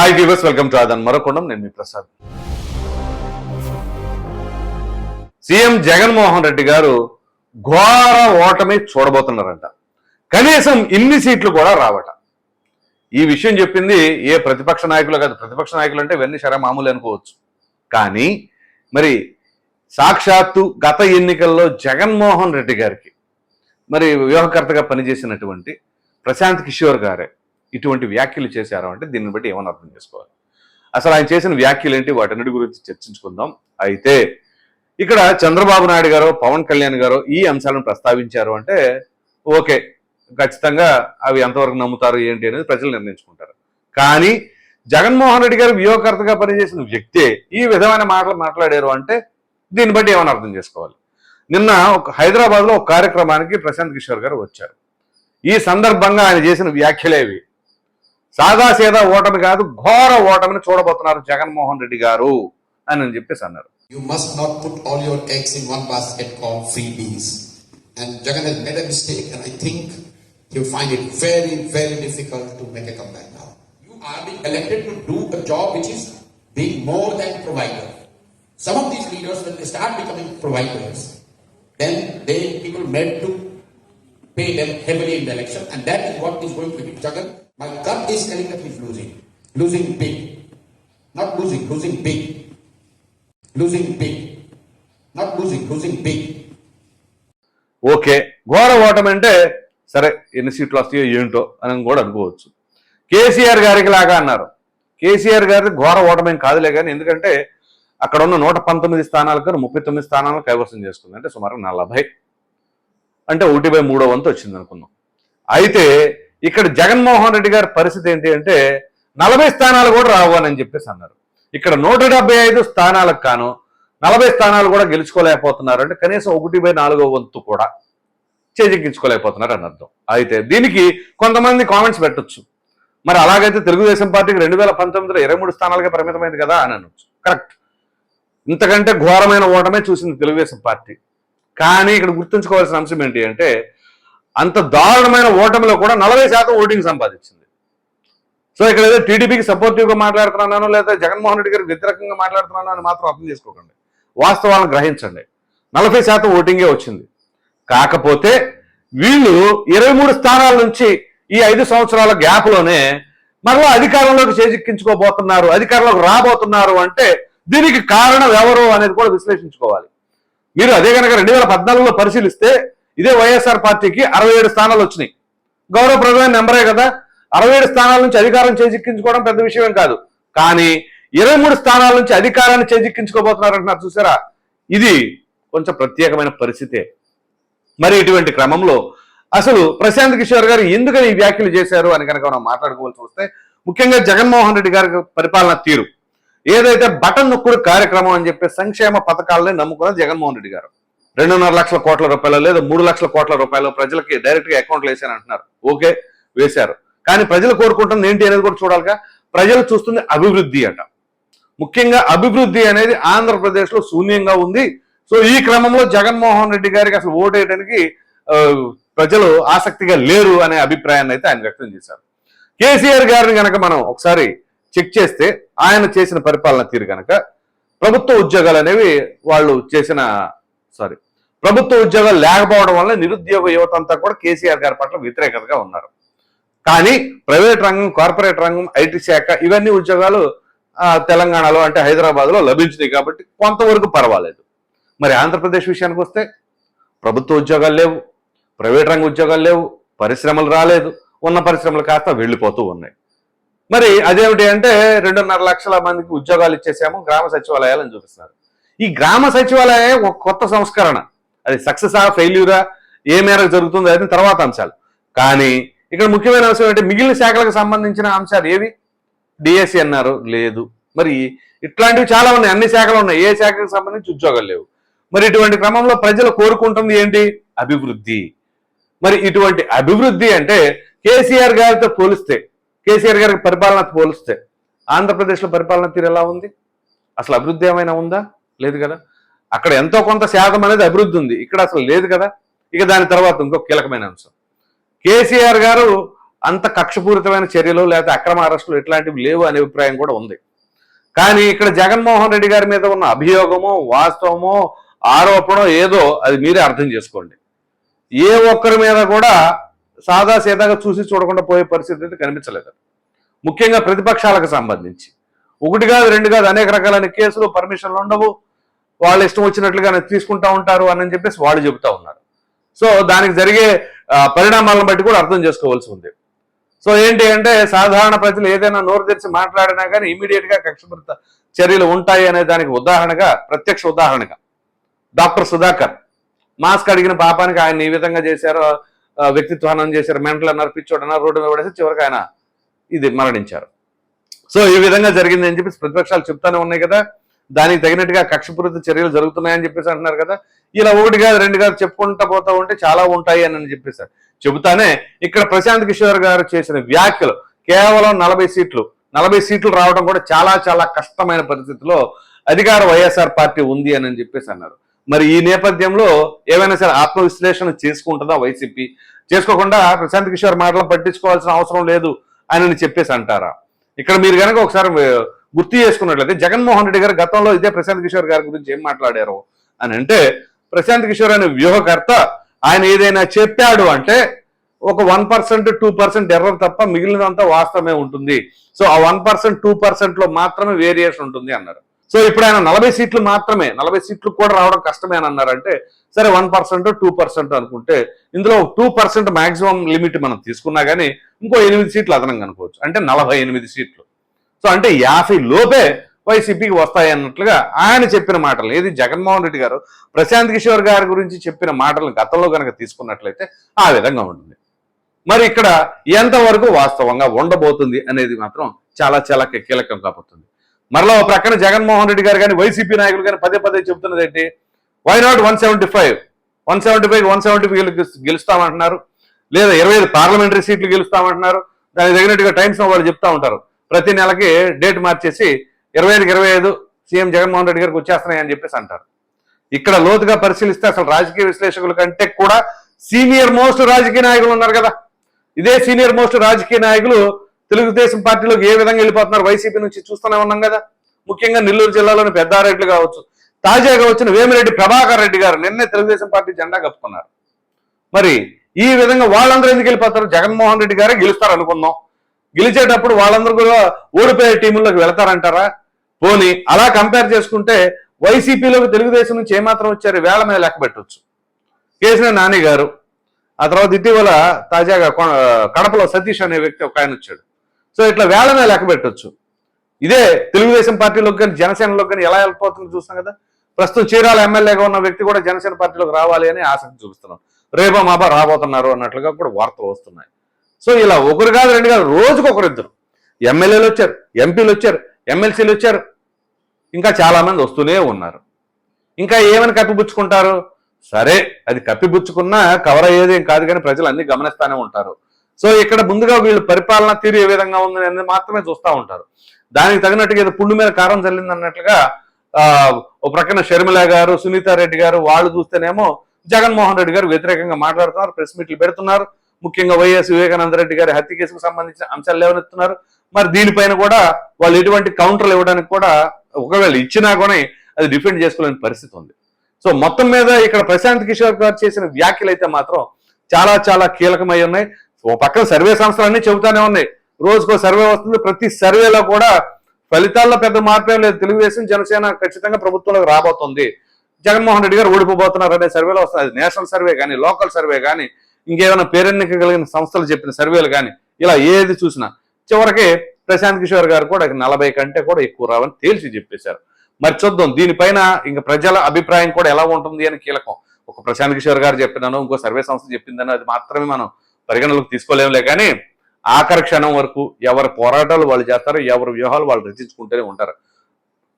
Hi viewers welcome to ఆదన్ మరొకొండం. నేను మీ ప్రసాద్. సీఎం జగన్మోహన్ రెడ్డి గారు ఘోర ఓటమి చూడబోతున్నారంట. కనీసం ఇన్ని సీట్లు కూడా రావట. ఈ విషయం చెప్పింది ఏ ప్రతిపక్ష నాయకులు కాదు. ప్రతిపక్ష నాయకులు అంటే ఇవన్నీ శర మామూలు అనుకోవచ్చు. కానీ మరి సాక్షాత్తు గత ఎన్నికల్లో జగన్మోహన్ రెడ్డి గారికి మరి వ్యూహకర్తగా పనిచేసినటువంటి ప్రశాంత్ కిషోర్ గారే ఇటువంటి వ్యాఖ్యలు చేశారు అంటే దీన్ని బట్టి ఏమని అర్థం చేసుకోవాలి. అసలు ఆయన చేసిన వ్యాఖ్యలు ఏంటి? వాటన్నిటి గురించి చర్చించుకుందాం. అయితే ఇక్కడ చంద్రబాబు నాయుడు గారు పవన్ కళ్యాణ్ గారు ఈ అంశాలను ప్రస్తావించారు అంటే ఓకే ఖచ్చితంగా అవి ఎంతవరకు నమ్ముతారు ఏంటి అనేది ప్రజలు నిర్ణయించుకుంటారు. కానీ జగన్మోహన్ రెడ్డి గారు వ్యూహకర్తగా పనిచేసిన వ్యక్తే ఈ విధమైన మాటలు మాట్లాడారు అంటే దీన్ని బట్టి ఏమైనా అర్థం చేసుకోవాలి? నిన్న ఒక హైదరాబాద్లో ఒక కార్యక్రమానికి ప్రశాంత్ కిషోర్ గారు వచ్చారు. ఈ సందర్భంగా ఆయన చేసిన వ్యాఖ్యలేవి సాదాసీదా ఓటమి కాదు ఘోర ఓటమిని చూడబోతున్నారు జగన్మోహన్ రెడ్డి గారు అని అని చెప్పేసి అన్నారు You must not put all your eggs in one basket called freebies. And Jagan has made a mistake, and I think he'll find it very, very difficult to make a comeback now. You are being elected to do a job which is being more than provider. Some of these leaders, when they start becoming providers, then they people made to pay them heavily in the election, and that is what is going to be. Jagan, my gut is telling that he's losing, losing big, not losing, losing big. losing big. Not losing, losing big. Okay ఘోర ఓటమి అంటే సరే ఎన్ని సీట్లు వస్తాయో ఏంటో అని కూడా అనుకోవచ్చు. కేసీఆర్ గారికి లాగా అన్నారు. కేసీఆర్ గారి ఘోర ఓటమేం కాదులే కానీ ఎందుకంటే అక్కడ ఉన్న నూట పంతొమ్మిది స్థానాలకు ముప్పై తొమ్మిది స్థానాలను కైవసం చేసుకుంది. అంటే సుమారు నలభై. అంటే ఒకటి బై మూడో వంతు వచ్చింది అనుకుందాం. అయితే ఇక్కడ జగన్మోహన్ రెడ్డి గారి పరిస్థితి ఏంటి అంటే నలభై స్థానాలు కూడా రావు అని చెప్పేసి అన్నారు. ఇక్కడ నూట డెబ్బై ఐదు స్థానాలకు కాను నలభై స్థానాలు కూడా గెలుచుకోలేకపోతున్నారు అంటే కనీసం ఒకటి బై నాలుగో వంతు కూడా చేజెక్కించుకోలేకపోతున్నారు అని అర్థం. అయితే దీనికి కొంతమంది కామెంట్స్ పెట్టొచ్చు. మరి అలాగైతే తెలుగుదేశం పార్టీకి రెండు వేల పంతొమ్మిదిలో ఇరవై మూడు స్థానాలకే పరిమితమైంది కదా అని అనొచ్చు. కరెక్ట్. ఇంతకంటే ఘోరమైన ఓటమే చూసింది తెలుగుదేశం పార్టీ. కానీ ఇక్కడ గుర్తుంచుకోవాల్సిన అంశం ఏంటి అంటే అంత దారుణమైన ఓటమిలో కూడా నలభై శాతం ఓటింగ్ సంపాదించింది. సో ఇక్కడ ఏదో టీడీపీకి సపోర్టివ్గా మాట్లాడుతున్నాను లేదా జగన్మోహన్ రెడ్డి గారికి వ్యతిరేకంగా మాట్లాడుతున్నాను అని మాత్రం అర్థం చేసుకోకండి. వాస్తవాలను గ్రహించండి. నలభై శాతం ఓటింగే వచ్చింది. కాకపోతే వీళ్ళు ఇరవై మూడు స్థానాల నుంచి ఈ ఐదు సంవత్సరాల గ్యాప్లోనే మరలా అధికారంలోకి చేజిక్కించుకోబోతున్నారు అధికారంలోకి రాబోతున్నారు అంటే దీనికి కారణం ఎవరు అనేది కూడా విశ్లేషించుకోవాలి. మీరు అదే కనుక రెండు వేల పద్నాలుగులో పరిశీలిస్తే ఇదే వైఎస్ఆర్ పార్టీకి అరవై ఏడు స్థానాలు వచ్చినాయి. గౌరవప్రదమైన నెంబరే కదా. అరవై ఏడు స్థానాల నుంచి అధికారం చేజిక్కించుకోవడం పెద్ద విషయం కాదు. కానీ ఇరవై మూడు స్థానాల నుంచి అధికారాన్ని చేజిక్కించుకోబోతున్నారంటున్నారు చూసారా? ఇది కొంచెం ప్రత్యేకమైన పరిస్థితే. మరి ఇటువంటి క్రమంలో అసలు ప్రశాంత్ కిషోర్ గారు ఎందుకని ఈ వ్యాఖ్యలు చేశారు అని కనుక మనం మాట్లాడుకోవాల్సి వస్తే ముఖ్యంగా జగన్మోహన్ రెడ్డి గారి పరిపాలన తీరు. ఏదైతే బటన్ నొక్కుడు కార్యక్రమం అని చెప్పి సంక్షేమ పథకాలనే నమ్ముకున్న జగన్మోహన్ రెడ్డి గారు. రెండున్నర లక్షల కోట్ల రూపాయలు లేదా మూడు లక్షల కోట్ల రూపాయలు ప్రజలకి డైరెక్ట్గా అకౌంట్లు వేసాను అంటున్నారు. ఓకే వేశారు. కానీ ప్రజలు కోరుకుంటుంది ఏంటి అనేది కూడా చూడాలిగా. ప్రజలు చూస్తుంది అభివృద్ధి అంట. ముఖ్యంగా అభివృద్ధి అనేది ఆంధ్రప్రదేశ్లో శూన్యంగా ఉంది. సో ఈ క్రమంలో జగన్మోహన్ రెడ్డి గారికి అసలు ఓటేయడానికి ప్రజలు ఆసక్తిగా లేరు అనే అభిప్రాయాన్ని అయితే ఆయన వ్యక్తం చేశారు. కేసీఆర్ గారిని కనుక మనం ఒకసారి చెక్ చేస్తే ఆయన చేసిన పరిపాలన తీరు కనుక ప్రభుత్వ ఉద్యోగాలు అనేవి వాళ్ళు చేసిన సారీ ప్రభుత్వ ఉద్యోగాలు లేకపోవడం వల్ల నిరుద్యోగ యువత అంతా కూడా కేసీఆర్ గారి పట్ల వ్యతిరేకతగా ఉన్నారు. కానీ ప్రైవేట్ రంగం కార్పొరేట్ రంగం ఐటీ శాఖ ఇవన్నీ ఉద్యోగాలు తెలంగాణలో అంటే హైదరాబాద్లో లభించినాయి కాబట్టి కొంతవరకు పర్వాలేదు. మరి ఆంధ్రప్రదేశ్ విషయానికి వస్తే ప్రభుత్వ ఉద్యోగాలు లేవు ప్రైవేట్ రంగ ఉద్యోగాలు లేవు పరిశ్రమలు రాలేదు ఉన్న పరిశ్రమలు కాస్త వెళ్ళిపోతూ ఉన్నాయి. మరి అదేమిటి అంటే రెండున్నర లక్షల మందికి ఉద్యోగాలు ఇచ్చేసాము గ్రామ సచివాలయాలని చూపిస్తున్నారు. ఈ గ్రామ సచివాలయం ఒక కొత్త సంస్కరణ. అది సక్సెస్ ఆ ఫెయిల్యూరా ఏ మేరకు జరుగుతుందో అది తర్వాత అంశాలు. కానీ ఇక్కడ ముఖ్యమైన అంశం ఏంటంటే మిగిలిన శాఖలకు సంబంధించిన అంశాలు ఏవి? డిఎస్సి అన్నారు లేదు. మరి ఇట్లాంటివి చాలా ఉన్నాయి అన్ని శాఖలు ఉన్నాయి. ఏ శాఖకు సంబంధించి ఉద్యోగాలు లేవు. మరి ఇటువంటి క్రమంలో ప్రజలు కోరుకుంటుంది ఏంటి? అభివృద్ధి. మరి ఇటువంటి అభివృద్ధి అంటే కేసీఆర్ గారితో పోలిస్తే కేసీఆర్ గారి పరిపాలన పోలిస్తే ఆంధ్రప్రదేశ్లో పరిపాలన తీరు ఎలా ఉంది? అసలు అభివృద్ధి ఏమైనా ఉందా? లేదు కదా? అక్కడ ఎంతో కొంత శాతం అనేది అభివృద్ధి ఉంది. ఇక్కడ అసలు లేదు కదా? ఇక దాని తర్వాత ఇంకో కీలకమైన అంశం. కేసీఆర్ గారు అంత కక్షపూరితమైన చర్యలు లేకపోతే అక్రమ అరెస్టులు ఇట్లాంటివి లేవు అనే అభిప్రాయం కూడా ఉంది. కానీ ఇక్కడ జగన్మోహన్ రెడ్డి గారి మీద ఉన్న అభియోగమో వాస్తవమో ఆరోపణో ఏదో అది మీరే అర్థం చేసుకోండి. ఏ ఒక్కరి మీద కూడా సాదా సీదాగా చూసి చూడకుండా పోయే పరిస్థితి అయితే కనిపించలేదు. ముఖ్యంగా ప్రతిపక్షాలకు సంబంధించి. ఒకటి కాదు రెండు కాదు అనేక రకాలైన కేసులు పర్మిషన్లు ఉండవు. వాళ్ళు ఇష్టం వచ్చినట్లుగా తీసుకుంటా ఉంటారు అని చెప్పేసి వాళ్ళు చెబుతా ఉన్నారు. సో దానికి జరిగే పరిణామాలను బట్టి కూడా అర్థం చేసుకోవాల్సి ఉంది. సో ఏంటి అంటే సాధారణ ప్రజలు ఏదైనా నోరు తెరిచి మాట్లాడినా కానీ ఇమీడియట్గా కక్షపూరిత చర్యలు ఉంటాయి అనే దానికి ఉదాహరణగా ప్రత్యక్ష ఉదాహరణగా డాక్టర్ సుధాకర్. మాస్క్ అడిగిన పాపానికి ఆయన ఈ విధంగా చేశారు వ్యక్తిత్వానం చేశారు మెంటల్ అన్నారు పిచ్చోడు అన్నారు రోడ్డు మీద పడేసి చివరికి ఆయన ఇది మరణించారు. సో ఈ విధంగా జరిగింది అని చెప్పేసి ప్రతిపక్షాలు చెప్తానే ఉన్నాయి కదా. దానికి తగినట్టుగా కక్షపూరిత చర్యలు జరుగుతున్నాయని చెప్పేసి అంటున్నారు కదా. ఇలా ఒకటి కాదు రెండు కాదు చెప్పుకుంటా పోతా ఉంటే చాలా ఉంటాయి అని చెప్పేశారు చెబుతానే ఇక్కడ ప్రశాంత్ కిషోర్ గారు చేసిన వ్యాఖ్యలు కేవలం నలభై సీట్లు నలభై సీట్లు రావడం కూడా చాలా చాలా కష్టమైన పరిస్థితిలో అధికార వైఎస్ఆర్ పార్టీ ఉంది అని చెప్పేసి అన్నారు. మరి ఈ నేపథ్యంలో ఏమైనా సరే ఆత్మవిశ్లేషణ చేసుకుంటుందా వైసీపీ? చేసుకోకుండా ప్రశాంత్ కిషోర్ మాటలు పట్టించుకోవాల్సిన అవసరం లేదు అని చెప్పేసి అంటారా? ఇక్కడ మీరు కనుక ఒకసారి గుర్తు చేసుకున్నట్లయితే జగన్మోహన్ రెడ్డి గారు గతంలో ఇదే ప్రశాంత్ కిషోర్ గారి గురించి ఏం మాట్లాడారు అని అంటే ప్రశాంత్ కిషోర్ అనే వ్యూహకర్త ఆయన ఏదైనా చెప్పాడు అంటే ఒక one percent two percent error తప్ప మిగిలినంతా వాస్తవమే ఉంటుంది. సో ఆ వన్ పర్సెంట్ టూ పర్సెంట్లో మాత్రమే వేరియేషన్ ఉంటుంది అన్నారు. సో ఇప్పుడు ఆయన నలభై సీట్లు మాత్రమే నలభై సీట్లు కూడా రావడం కష్టమే అని అన్నారంటే సరే వన్ పర్సెంట్ టూ పర్సెంట్ అనుకుంటే ఇందులో టూ పర్సెంట్ మాక్సిమం లిమిట్ మనం తీసుకున్నా కానీ ఇంకో ఎనిమిది సీట్లు అదనంగా అనుకోవచ్చు. అంటే నలభై ఎనిమిది సీట్లు. సో అంటే యాభై లోపే వైసీపీకి వస్తాయి అన్నట్లుగా ఆయన చెప్పిన మాటలు. ఏది జగన్మోహన్ రెడ్డి గారు ప్రశాంత్ కిషోర్ గారి గురించి చెప్పిన మాటలను గతంలో కనుక తీసుకున్నట్లయితే ఆ విధంగా ఉంటుంది. మరి ఇక్కడ ఎంతవరకు వాస్తవంగా ఉండబోతుంది అనేది మాత్రం చాలా చాలా కీలకం కాబోతుంది. మరలా ఒక ప్రక్కన జగన్మోహన్ రెడ్డి గారు కానీ వైసీపీ నాయకులు కానీ పదే పదే చెబుతున్నది ఏంటి? Why not one seventy five one seventy five one seventy five గెలుస్తామంటున్నారు. లేదా ఇరవై ఐదు పార్లమెంటరీ సీట్లు గెలుస్తామంటున్నారు. దానికి తగినట్టుగా టైమ్స్ వాళ్ళు చెప్తా ఉంటారు. ప్రతి నెలకి డేట్ మార్చేసి ఇరవై ఐదుకి ఇరవై ఐదు సీఎం జగన్మోహన్ రెడ్డి గారికి వచ్చేస్తున్నాయని చెప్పేసి అంటారు. ఇక్కడ లోతుగా పరిశీలిస్తే అసలు రాజకీయ విశ్లేషకుల కంటే కూడా సీనియర్ మోస్ట్ రాజకీయ నాయకులు ఉన్నారు కదా. ఇదే సీనియర్ మోస్ట్ రాజకీయ నాయకులు తెలుగుదేశం పార్టీలోకి ఏ విధంగా వెళ్ళిపోతున్నారు వైసీపీ నుంచి చూస్తూనే ఉన్నాం కదా. ముఖ్యంగా నెల్లూరు జిల్లాలోని పెద్దారెడ్లు కావచ్చు తాజాగా వచ్చిన వేమిరెడ్డి ప్రభాకర్ రెడ్డి గారు నిన్నే తెలుగుదేశం పార్టీ జెండా కప్పుకున్నారు. మరి ఈ విధంగా వాళ్ళందరూ ఎందుకు వెళ్ళిపోతారు? జగన్మోహన్ రెడ్డి గారే గెలుస్తారు అనుకుందాం గెలిచేటప్పుడు వాళ్ళందరూ కూడా ఓడిపోయే టీముల్లోకి వెళతారంటారా? పోనీ అలా కంపేర్ చేసుకుంటే వైసీపీలోకి తెలుగుదేశం నుంచి ఏమాత్రం వచ్చారు వేల మీద లెక్క పెట్టవచ్చు కేసిన నాని గారు ఆ తర్వాత ఇటీవల తాజాగా కడపలో సతీష్ అనే వ్యక్తి ఒక ఆయన వచ్చాడు. సో ఇట్లా వేల మీద లెక్క పెట్టవచ్చు ఇదే తెలుగుదేశం పార్టీలోకి కానీ జనసేనలోకి కానీ ఎలా వెళ్ళిపోతుందో చూస్తాం కదా. ప్రస్తుతం చీరాల ఎమ్మెల్యేగా ఉన్న వ్యక్తి కూడా జనసేన పార్టీలోకి రావాలి అని ఆసక్తి చూపిస్తున్నాం. రేపో మాబా రాబోతున్నారు అన్నట్లుగా కూడా వార్తలు వస్తున్నాయి. సో ఇలా ఒకరు కాదు రెండు కాదు రోజుకు ఒకరిద్దరు ఎమ్మెల్యేలు వచ్చారు ఎంపీలు వచ్చారు ఎమ్మెల్సీలు వచ్చారు. ఇంకా చాలా మంది వస్తూనే ఉన్నారు. ఇంకా ఏమని కప్పిపుచ్చుకుంటారు? సరే అది కప్పిపుచ్చుకున్నా కవర్ అయ్యేదేం కాదు కానీ ప్రజలు అన్ని గమనిస్తానే ఉంటారు. సో ఇక్కడ ముందుగా వీళ్ళు పరిపాలన తీరు ఏ విధంగా ఉంది అనేది మాత్రమే చూస్తూ ఉంటారు. దానికి తగినట్టుగా ఏదో పుండు మీద కారం చల్లింది అన్నట్లుగా ఓ ఒక ప్రక్కన షర్మిల గారు సునీతారెడ్డి గారు వాళ్ళు చూస్తేనేమో జగన్మోహన్ రెడ్డి గారు వ్యతిరేకంగా మాట్లాడుతున్నారు ప్రెస్ మీట్లు పెడుతున్నారు. ముఖ్యంగా వైఎస్ వివేకానంద రెడ్డి గారి హత్య కేసుకు సంబంధించిన అంశాలు లేవనెత్తున్నారు. మరి దీనిపైన కూడా వాళ్ళు ఎటువంటి కౌంటర్లు ఇవ్వడానికి కూడా ఒకవేళ ఇచ్చినా కూడా అది డిఫెండ్ చేసుకోలేని పరిస్థితి ఉంది. సో మొత్తం మీద ఇక్కడ ప్రశాంత్ కిషోర్ గారు చేసిన వ్యాఖ్యలు అయితే మాత్రం చాలా చాలా కీలకమై ఉన్నాయి. ఓ పక్కన సర్వే సంస్థలన్నీ చెబుతానే ఉన్నాయి. రోజుకో సర్వే వస్తుంది. ప్రతి సర్వేలో కూడా ఫలితాల్లో పెద్ద మార్పేం లేదు. తెలుగుదేశం జనసేన ఖచ్చితంగా ప్రభుత్వంలోకి రాబోతుంది. జగన్మోహన్ రెడ్డి గారు ఓడిపోబోతున్నారు అనే సర్వేలో వస్తుంది. అది నేషనల్ సర్వే కానీ లోకల్ సర్వే కానీ ఇంకేమైనా పేరెన్నిక కలిగిన సంస్థలు చెప్పిన సర్వేలు కానీ ఇలా ఏది చూసినా చివరికి ప్రశాంత్ కిషోర్ గారు కూడా నలభై కంటే కూడా ఎక్కువ రావని తేల్చి చెప్పేశారు. మరి చూద్దాం దీనిపైన ఇంకా ప్రజల అభిప్రాయం కూడా ఎలా ఉంటుంది అని కీలకం. ఒక ప్రశాంత్ కిషోర్ గారు చెప్పినాను ఇంకో సర్వే సంస్థ చెప్పిందని అది మాత్రమే మనం పరిగణలోకి తీసుకోలేములే కానీ ఆఖరి క్షణం వరకు ఎవరి పోరాటాలు వాళ్ళు చేస్తారు ఎవరి వ్యూహాలు వాళ్ళు రచించుకుంటూనే ఉంటారు.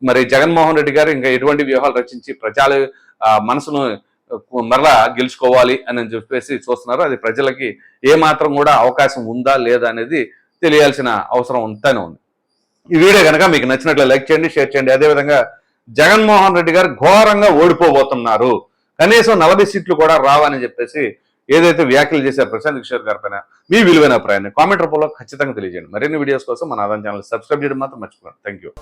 మరి జగన్మోహన్ రెడ్డి గారు ఇంకా ఎటువంటి వ్యూహాలు రచించి ప్రజల మనసును మరలా గెలుచుకోవాలి అని చెప్పేసి చూస్తున్నారు. అది ప్రజలకి ఏ మాత్రం కూడా అవకాశం ఉందా లేదా అనేది తెలియాల్సిన అవసరం ఉంటూనే ఉంది. ఈ వీడియో కనుక మీకు నచ్చినట్లు లైక్ చేయండి షేర్ చేయండి. అదేవిధంగా జగన్మోహన్ రెడ్డి గారు ఘోరంగా ఓడిపోబోతున్నారు. కనీసం నలభై సీట్లు కూడా రావని చెప్పేసి ఏదైతే వ్యాఖ్యలు చేశారు ప్రశాంత్ కిషోర్ గారి పైన మీ విలువైన అభిప్రాయాన్ని కామెంట్ రూపంలో ఖచ్చితంగా తెలియజేయండి. మరిన్ని వీడియోస్ కోసం మన ఆదాయం ఛానల్ సబ్స్క్రైబ్ చేయడం మాత్రం మర్చిపోకండి. Thank you